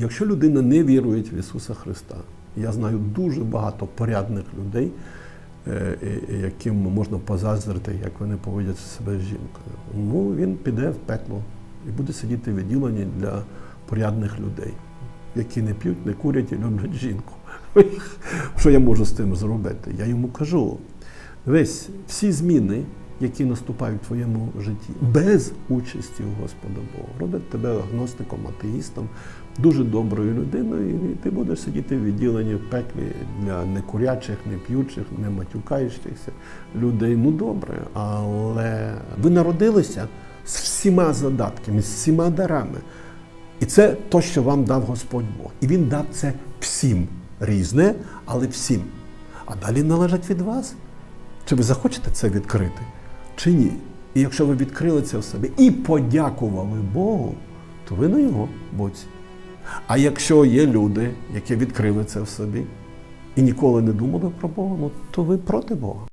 Якщо людина не вірує в Ісуса Христа, я знаю дуже багато порядних людей, е, е, яким можна позаздрити, як вони поводять себе з жінкою. Ну, він піде в пекло і буде сидіти в відділенні для порядних людей, які не п'ють, не курять і люблять жінку. Що я можу з тим зробити? Я йому кажу: весь всі зміни, які наступають в твоєму житті, без участі Господа Бога, роблять тебе агностиком, атеїстом, дуже доброю людиною, і ти будеш сидіти в відділенні в пеклі для некурячих, не п'ючих, не матюкаючихся людей. Ну добре, але ви народилися з всіма задатками, з всіма дарами. І це то, що вам дав Господь Бог. І Він дав це всім. Різне, але всім. А далі належить від вас. Чи ви захочете це відкрити, чи ні? І якщо ви відкрили це в собі і подякували Богу, то ви на його боці. А якщо є люди, які відкрили це в собі і ніколи не думали про Бога, ну то ви проти Бога.